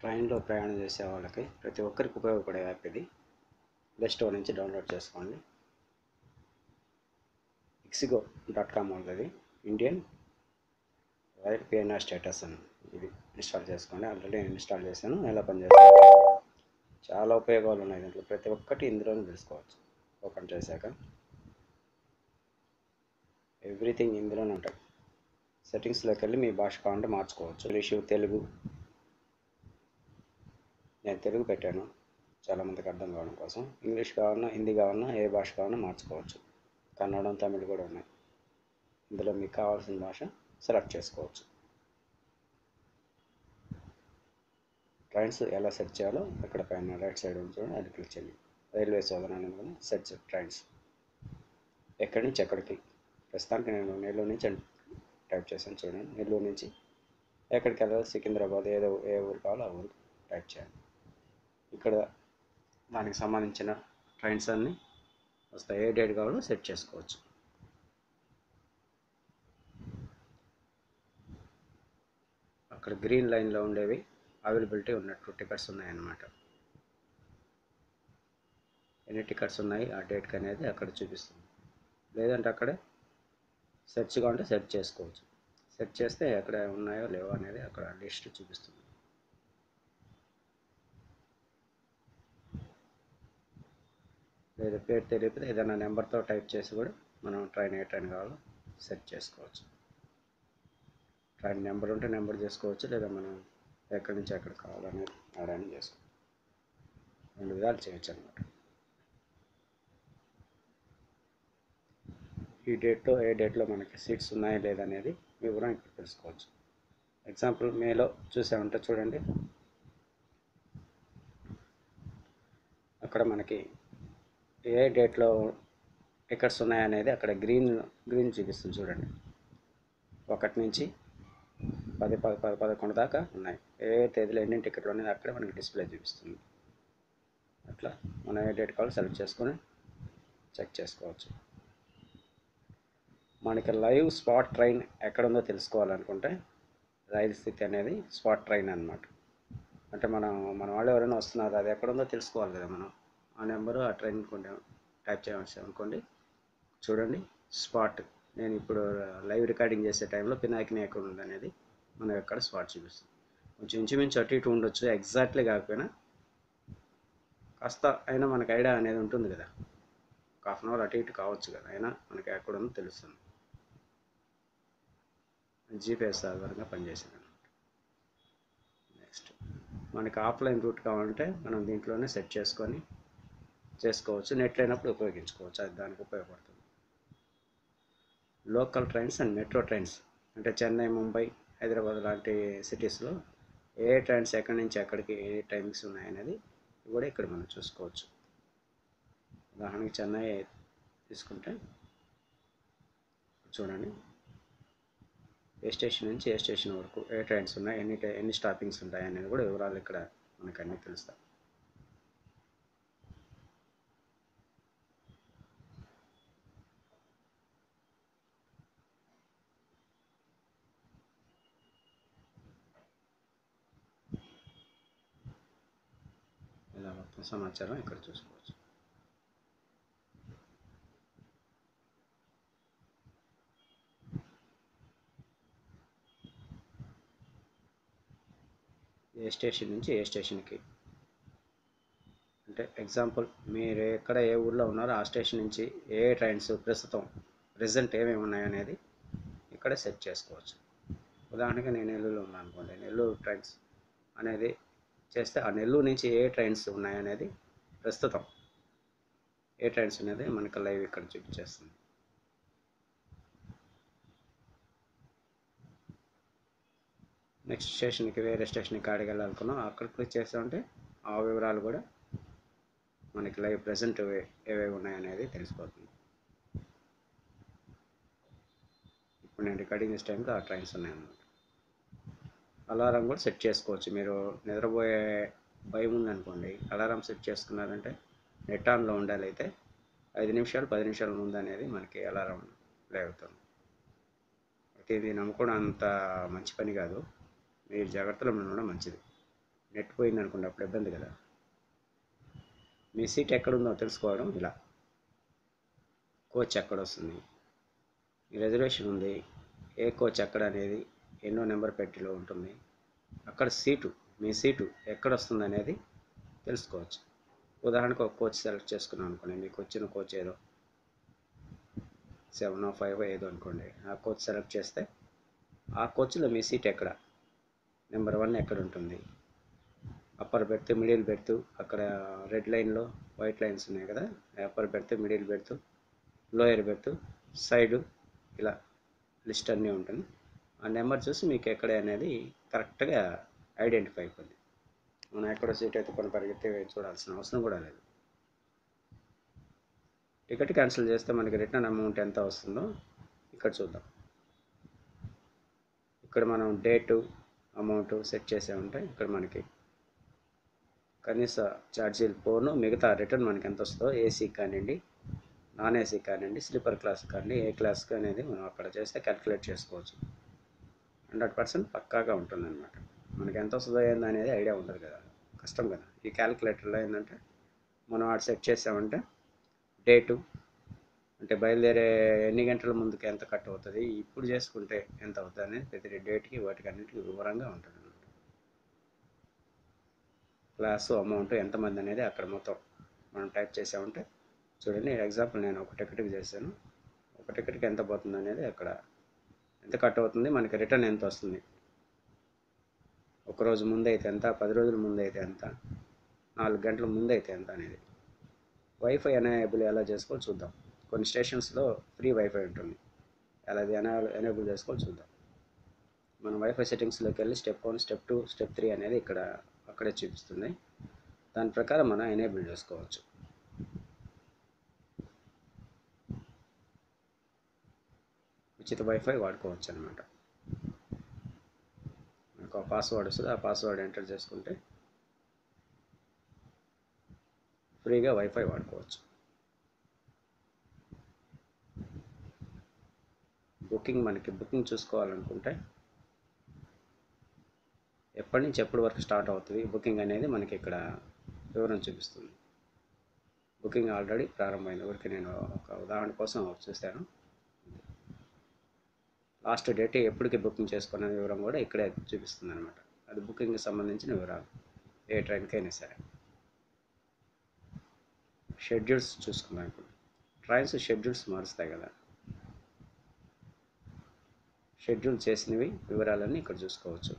ట్రైన్లో ప్రయాణం చేసే వాళ్ళకి ప్రతి ఒక్కరికి ఉపయోగపడే యాప్ ఇది. ప్లే స్టోర్ నుంచి డౌన్లోడ్ చేసుకోండి. ఎక్సిగో డాట్ కామ్ ఉంటుంది ఇండియన్ రైల్ పిఎన్ఆర్ స్టేటస్ అని ఇది ఇన్స్టాల్ చేసుకోండి. ఆల్రెడీ నేను ఇన్స్టాల్ చేశాను. ఎలా పనిచేస్తాను చాలా ఉపయోగాలు ఉన్నాయి దీంట్లో. ప్రతి ఒక్కటి ఇందులోనే తెలుసుకోవచ్చు. ఓపెన్ చేశాక ఎవ్రీథింగ్ ఇందులోనే ఉంటాయి సెట్టింగ్స్లోకి వెళ్ళి మీ భాష కావాలంటే మార్చుకోవచ్చు. ఇంగ్లీషు తెలుగు నేను తెలుగు పెట్టాను. చాలామందికి అర్థం కావడం కోసం. ఇంగ్లీష్ కావాలన్నా హిందీ కావాలన్నా ఏ భాష కావాలన్నా మార్చుకోవచ్చు. కన్నడం తమిళ్ కూడా ఉన్నాయి. ఇందులో మీకు కావాల్సిన భాష సెలెక్ట్ చేసుకోవచ్చు. ట్రైన్స్ ఎలా సెర్చ్ చేయాలో ఇక్కడ పైన రైట్ సైడ్ చూడండి అది క్లిక్ చేయండి. రైల్వే శోధన అనేది సెర్చ్ ట్రైన్స్. ఎక్కడి నుంచి ఎక్కడికి? ప్రస్తుతానికి నేను నెల్లూరు నుంచి టైప్ చేశాను చూడండి. నెల్లూరు నుంచి ఎక్కడికి వెళ్ళాలి? సికింద్రాబాద్ ఏదో ఏ ఊరు కావాలో ఆ ఊరు టైప్ చేయాలి ఇక్కడ దానికి సంబంధించిన ట్రైన్స్ అన్నీ వస్తాయి. ఏ డేట్ కావాలో సెట్ చేసుకోవచ్చు. అక్కడ గ్రీన్ లైన్లో ఉండేవి. అవైలబిలిటీ ఉన్నట్టు టికెట్స్ ఉన్నాయన్నమాట. ఎన్ని టికెట్స్ ఉన్నాయి? ఆ డేట్కి అనేది అక్కడ చూపిస్తుంది. లేదంటే అక్కడే సెర్చ్ కావాలంటే సెర్చ్ చేసుకోవచ్చు. సెర్చ్ చేస్తే ఎక్కడ ఉన్నాయో లేవో అనేది అక్కడ లిస్ట్ చూపిస్తుంది. లేదా పేరు తెలియకపోతే ఏదైనా నెంబర్తో టైప్ చేసి కూడా మనం ట్రైన్ ఏ ట్రైన్ కావాలో సెట్ చేసుకోవచ్చు. ట్రైన్ నెంబర్ ఉంటే నెంబర్ చేసుకోవచ్చు లేదా మనం ఎక్కడి నుంచి ఎక్కడ కావాలనేది ఆడాన్ని చేసుకోవచ్చు. రెండు విధాలు చేయొచ్చు అనమాట ఈ డేట్లో ఏ డేట్లో మనకి సీట్స్ ఉన్నాయా లేదనేది వివరం ఇక్కడ తెలుసుకోవచ్చు. ఎగ్జాంపుల్ మేలో చూసామంటే చూడండి. అక్కడ మనకి ఏ డేట్లో టికెట్స్ ఉన్నాయనేది అక్కడ గ్రీన్ గ్రీన్ చూపిస్తుంది చూడండి. ఒకటి నుంచి పది పది పది పదకొండు దాకా ఉన్నాయి. ఏ తేదీలో ఎన్ని టికెట్లు ఉన్నాయి అక్కడే మనకి డిస్ప్లే చూపిస్తుంది. అట్లా మనం ఏ డేట్ కావాలో సెలెక్ట్ చేసుకొని చెక్ చేసుకోవచ్చు. మనకి లైవ్ స్పాట్ ట్రైన్ ఎక్కడ ఉందో తెలుసుకోవాలనుకుంటే రైలు స్థితి అనేది స్పాట్ ట్రైన్ అనమాట అంటే మనం మన వాళ్ళు ఎవరైనా వస్తున్నారు అది ఎక్కడ ఉందో తెలుసుకోవాలి కదా మనం. ఆ నెంబరు ఆ ట్రైన్ కొంచెం టైప్ చేయవచ్చు అనుకోండి. చూడండి స్పాట్. నేను ఇప్పుడు లైవ్ రికార్డింగ్ చేసే టైంలో పినాకిని ఎక్కడ ఉంది అనేది మనకు అక్కడ స్పాట్ చూపిస్తుంది కొంచెం ఇంచుమించు అటు ఇటు ఉండొచ్చు. ఎగ్జాక్ట్లీ కాకపోయినా కాస్త అయినా మనకు ఐడియా అనేది ఉంటుంది కదా. ఒక హాఫ్ అన్ అవర్ అటు ఇటు కావచ్చు కదా. అయినా మనకి ఎక్కడ ఉందో తెలుస్తుంది. జీపీఎస్ ఆధారంగా పనిచేసింది నెక్స్ట్ మనకి ఆఫ్లైన్ రూట్ కావాలంటే మనం దీంట్లోనే సెట్ చేసుకొని చేసుకోవచ్చు నెట్ లేనప్పుడు ఉపయోగించుకోవచ్చు అది దానికి ఉపయోగపడుతుంది. Local trains and metro trains అంటే చెన్నై ముంబై హైదరాబాద్ లాంటి సిటీస్లో ఏ ట్రైన్స్ ఎక్కడి నుంచి ఎక్కడికి ఏ టైమింగ్స్ ఉన్నాయనేది కూడా ఇక్కడ మనం చూసుకోవచ్చు. ఉదాహరణకి చెన్నై తీసుకుంటే చూడండి. ఏ స్టేషన్ నుంచి ఏ స్టేషన్ వరకు ఏ ట్రైన్స్ ఉన్నాయి ఎన్ని ఎన్ని స్టాపింగ్స్ ఉంటాయి అనేది కూడా వివరాలు ఇక్కడ మనకు అన్నీ తెలుస్తాయి ఇలా మొత్తం సమాచారం ఇక్కడ చూసుకోవచ్చు. ఏ స్టేషన్ నుంచి ఏ స్టేషన్కి? అంటే ఎగ్జాంపుల్ మీరు ఎక్కడ ఏ ఊర్లో ఉన్నారో ఆ స్టేషన్ నుంచి ఏ ట్రైన్స్ ప్రస్తుతం ప్రజెంట్ ఏమేమి ఉన్నాయనేది ఇక్కడ సెట్ చేసుకోవచ్చు. ఉదాహరణకి నేను నెల్లూరులో ఉన్నాను అనుకోండి. నెల్లూరు ట్రైన్స్ అనేది చేస్తే ఆ నెల్లూరు నుంచి ఏ ట్రైన్స్ ఉన్నాయనేది ప్రస్తుతం. ఏ ట్రైన్స్ అనేది మనకు లైవ్ ఇక్కడ చూపించేస్తుంది నెక్స్ట్ స్టేషన్కి వేరే స్టేషన్కి కాడికి వెళ్ళాలనుకున్నాం. అక్కడ క్లిక్ చేసామంటే ఆ వివరాలు కూడా మనకి లైవ్ ప్రజెంట్ ఏవేవి ఉన్నాయనేది తెలిసిపోతుంది. ఇప్పుడు నేను రికార్డింగ్ చేసే టైంకి ఆ ట్రైన్స్ ఉన్నాయన్నమాట. అలారం కూడా సెట్ చేసుకోవచ్చు. మీరు నిద్రపోయే భయం ఉందనుకోండి అలారం సెట్ చేసుకున్నారంటే నెట్ ఆన్లో ఉండాలి అయితే ఐదు నిమిషాలు పది నిమిషాల ముందు అనేది మనకి అలారం లేవుతుంది అయితే ఇది నమ్ముకోవడం అంత మంచి పని కాదు. మీరు జాగ్రత్తలో ఉండడం మంచిది. నెట్ పోయింది అనుకోండి అప్పుడు ఇబ్బంది కదా. మీ సీట్ ఎక్కడుందో తెలుసుకోవడం ఇలా. కోచ్ ఎక్కడ వస్తుంది రిజర్వేషన్ ఉంది. ఏ కోచ్ ఎక్కడ అనేది ఎన్నో నెంబర్ పెట్టిలో ఉంటుంది. అక్కడ సీటు మీ సీటు ఎక్కడ వస్తుంది అనేది తెలుసుకోవచ్చు. ఉదాహరణకు ఒక కోచ్ సెలెక్ట్ చేసుకున్నాం అనుకోండి మీకు వచ్చిన కోచ్ ఏదో సెవెన్ ఫైవ్ ఏదో అనుకోండి ఆ కోచ్ సెలెక్ట్ చేస్తే ఆ కోచ్లో మీ సీట్ ఎక్కడ? నెంబర్ వన్ ఎక్కడ ఉంటుంది అప్పర్ బెర్త్ మిడిల్ బెర్త్ అక్కడ రెడ్ లైన్లో వైట్ లైన్స్ ఉన్నాయి కదా upper berth middle berth lower berth side ఇలా లిస్ట్ అన్నీ ఉంటుంది. ఆ నెంబర్ చూసి మీకు ఎక్కడ అనేది కరెక్ట్గా ఐడెంటిఫై అయిపోయింది. మనం ఎక్కడ సీట్ అయితే కొన్ని పరిగెత్తి చూడాల్సిన అవసరం కూడా లేదు. టికెట్ క్యాన్సిల్ చేస్తే మనకి రిటర్న్ అమౌంట్ ఎంత వస్తుందో ఇక్కడ చూద్దాం. ఇక్కడ మనం డేటు అమౌంట్ సెట్ చేసే ఉంటే ఇక్కడ మనకి కనీస ఛార్జీలు పోను మిగతా రిటర్న్ మనకి ఎంత వస్తుందో ఏసీ కానివ్వండి నాన్ ఏసీ కానివ్వండి స్లీపర్ క్లాస్ కానివ్వండి ఏ క్లాస్కి అనేది మనం అక్కడ చేస్తే క్యాలిక్యులేట్ చేసుకోవచ్చు. హండ్రెడ్ పర్సెంట్ పక్కాగా ఉంటుందన్నమాట. మనకి ఎంత వస్తుందో ఏంది అనేది ఐడియా ఉండదు కదా. కష్టం కదా. ఈ క్యాలిక్యులేటర్లో ఏంటంటే మనం ఆడ సెట్ చేసామంటే డేటు అంటే బయలుదేరే ఎన్ని గంటల ముందుకు ఎంత కట్ అవుతుంది ఇప్పుడు చేసుకుంటే ఎంత అవుతుంది అనేది ప్రతి డేట్కి వాటికి అన్నిటికీ వివరంగా ఉంటుంది అన్నమాట క్లాసు అమౌంట్ ఎంతమంది అనేది అక్కడ మొత్తం మనం టైప్ చేసామంటే చూడండి ఎగ్జాంపుల్ నేను ఒక టికెట్కి చేశాను. ఒక టికెట్కి ఎంత పోతుంది అనేది అక్కడ ఎంత కట్ అవుతుంది మనకి రిటర్న్ ఎంత వస్తుంది? ఒకరోజు ముందైతే ఎంత? పది రోజుల ముందు అయితే ఎంత? నాలుగు గంటల ముందైతే ఎంత అనేది. వైఫై ఎనేబుల్ ఎలా చేసుకోవాలి చూద్దాం. కొన్ని స్టేషన్స్లో ఫ్రీ వైఫై ఉంటుంది. ఎలా అది ఎనా ఎనేబుల్ చేసుకోవాలి చూద్దాం. మనం వైఫై సెట్టింగ్స్లోకి వెళ్ళి step one step two step three అనేది ఇక్కడ అక్కడే చూపిస్తుంది. దాని ప్రకారం మనం ఎనేబుల్ చేసుకోవచ్చు. ఉచిత వైఫై వాడుకోవచ్చు అనమాట మనకు ఆ పాస్వర్డ్ వస్తుంది ఆ పాస్వర్డ్ ఎంటర్ చేసుకుంటే ఫ్రీగా వైఫై వాడుకోవచ్చు. బుకింగ్ మనకి బుకింగ్ చూసుకోవాలనుకుంటే ఎప్పటి నుంచి ఎప్పటి వరకు స్టార్ట్ అవుతుంది బుకింగ్ అనేది మనకి ఇక్కడ వివరం చూపిస్తుంది. బుకింగ్ ఆల్రెడీ ప్రారంభమైంది. ఊరికి నేను ఒక ఉదాహరణ కోసం చూశాను. లాస్ట్ డేట్ ఎప్పటికి బుకింగ్ చేసుకున్న వివరం కూడా ఇక్కడే చూపిస్తుంది అనమాట అది బుకింగ్కి సంబంధించిన వివరాలు. ఏ ట్రైన్కైనా సరే. షెడ్యూల్స్ చూసుకుందాం ఇప్పుడు. ట్రైన్స్ షెడ్యూల్స్ మారుస్తాయి కదా. షెడ్యూల్ చేసినవి వివరాలన్నీ ఇక్కడ చూసుకోవచ్చు.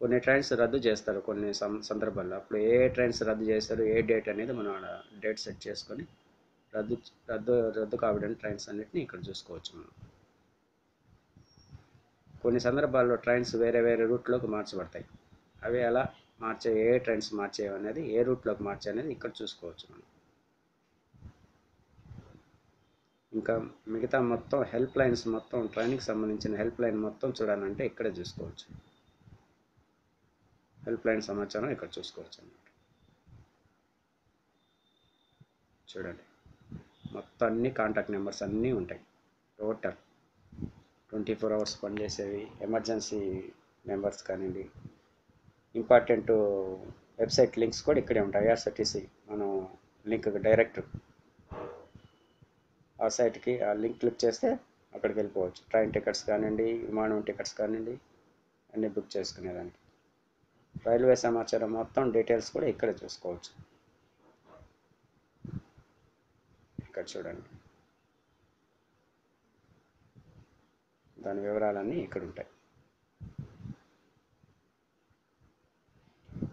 కొన్ని ట్రైన్స్ రద్దు చేస్తారు కొన్ని సందర్భాల్లో. అప్పుడు ఏ ట్రైన్స్ రద్దు చేస్తారు ఏ డేట్ అనేది మనం ఆడ డేట్ సెట్ చేసుకొని రద్దు రద్దు రద్దు కావడానికి ట్రైన్స్ అన్నిటిని ఇక్కడ చూసుకోవచ్చు మనం. కొన్ని సందర్భాల్లో ట్రైన్స్ వేరే వేరే రూట్లోకి మార్చబడతాయి. అవి ఎలా మార్చే ఏ ట్రైన్స్ మార్చేవి అనేది ఏ రూట్లోకి మార్చే అనేది ఇక్కడ చూసుకోవచ్చు మనం. ఇంకా మిగతా మొత్తం హెల్ప్ లైన్స్ మొత్తం ట్రైన్కి సంబంధించిన హెల్ప్ లైన్ మొత్తం చూడాలంటే ఇక్కడే చూసుకోవచ్చు. హెల్ప్ లైన్ సమాచారం ఇక్కడ చూసుకోవచ్చు అన్నమాట. చూడండి. మొత్తం అన్ని కాంటాక్ట్ నెంబర్స్ అన్నీ ఉంటాయి. టోటల్ ట్వంటీ ఫోర్ అవర్స్ పనిచేసేవి ఎమర్జెన్సీ మెంబర్స్ కానివ్వండి. ఇంపార్టెంట్ వెబ్సైట్ లింక్స్ కూడా ఇక్కడే ఉంటాయి ఐఆర్సిటీసీ. మనం లింక్ డైరెక్ట్ ఆ సైట్కి ఆ లింక్ క్లిక్ చేస్తే అక్కడికి వెళ్ళిపోవచ్చు. ట్రైన్ టికెట్స్ కానివ్వండి విమానం టికెట్స్ కానివ్వండి అన్నీ బుక్ చేసుకునేదానికి. రైల్వే సమాచారం మొత్తం డీటెయిల్స్ కూడా ఇక్కడే చూసుకోవచ్చు. ఇక్కడ చూడండి. దాని వివరాలన్నీ ఇక్కడ ఉంటాయి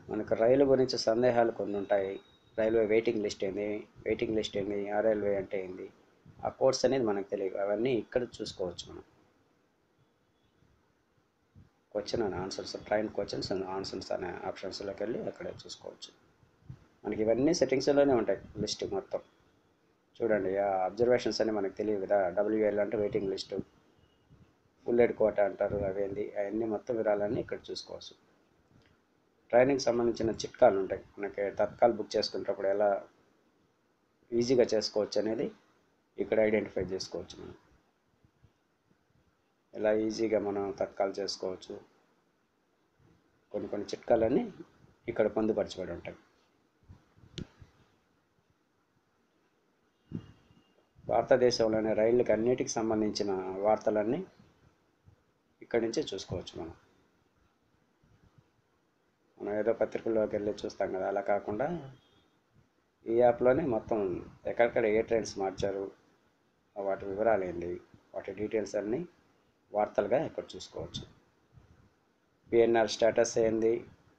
మనకు రైలు గురించి సందేహాలు కొన్ని ఉంటాయి. రైల్వే వెయిటింగ్ లిస్ట్ ఏంది? వెయిటింగ్ లిస్ట్ ఏంది? ఆ రైల్వే అంటే ఏంది? ఆ కోర్స్ అనేది మనకు తెలియదు. అవన్నీ ఇక్కడ చూసుకోవచ్చు మనం. Question and answers train questions and answers అనే ఆప్షన్స్లోకి వెళ్ళి అక్కడే చూసుకోవచ్చు. మనకి ఇవన్నీ సెట్టింగ్స్లోనే ఉంటాయి లిస్ట్ మొత్తం. చూడండి ఆ అబ్జర్వేషన్స్ అని మనకు తెలియదు కదా. డబ్ల్యూఎల్ అంటే వెయిటింగ్ లిస్టు ఫుల్ కోట అంటారు అవేంది అవన్నీ మొత్తం వివరాలన్నీ ఇక్కడ చూసుకోవచ్చు. ట్రైనింగ్ సంబంధించిన చిట్కాలు ఉంటాయి. మనకి తత్కాల్ బుక్ చేసుకునేటప్పుడు ఎలా ఈజీగా చేసుకోవచ్చు అనేది ఇక్కడ ఐడెంటిఫై చేసుకోవచ్చు మనం. ఎలా ఈజీగా మనం తత్కాలు చేసుకోవచ్చు. కొన్ని కొన్ని చిట్కాలన్నీ ఇక్కడ పొందుపరచబడి ఉంటాయి. భారతదేశంలోని రైళ్ళకి అన్నిటికి సంబంధించిన వార్తలన్నీ ఇక్కడి నుంచే చూసుకోవచ్చు మనం. మనం ఏదో పత్రికల్లోకి వెళ్ళి చూస్తాం కదా అలా కాకుండా ఈ యాప్లోనే మొత్తం ఎక్కడెక్కడ ఏ ట్రైన్స్ మార్చారు వాటి వివరాలు ఏంటి వాటి డీటెయిల్స్ అన్నీ వార్తలుగా ఇక్కడ చూసుకోవచ్చు. పిఎన్ఆర్ స్టేటస్ ఏంది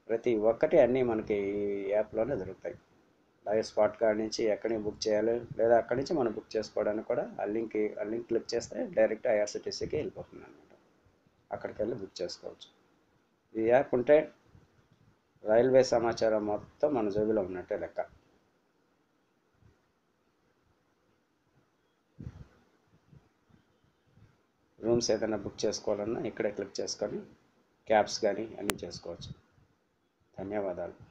ప్రతి ఒక్కటి అన్నీ మనకి ఈ యాప్లోనే దొరుకుతాయి. లైవ్ స్పాట్ కాడ నుంచి ఎక్కడి బుక్ చేయాలి లేదా అక్కడి నుంచి మనం బుక్ చేసుకోవడానికి కూడా ఆ లింక్ ఆ లింక్ క్లిక్ చేస్తే డైరెక్ట్ ఐఆర్సిటీసీకి వెళ్ళిపోతుంది అక్కడికి వెళ్ళి బుక్ చేసుకోవచ్చు. ఈ యాప్ ఉంటే రైల్వే సమాచారం మొత్తం మన జోబిలో ఉన్నట్టే లెక్క. రూమ్స్ ఏదైనా బుక్ చేసుకోవాలన్నా ఇక్కడే క్లిక్ చేసుకొని క్యాబ్స్ కానీ అన్నీ చేసుకోవచ్చు. ధన్యవాదాలు.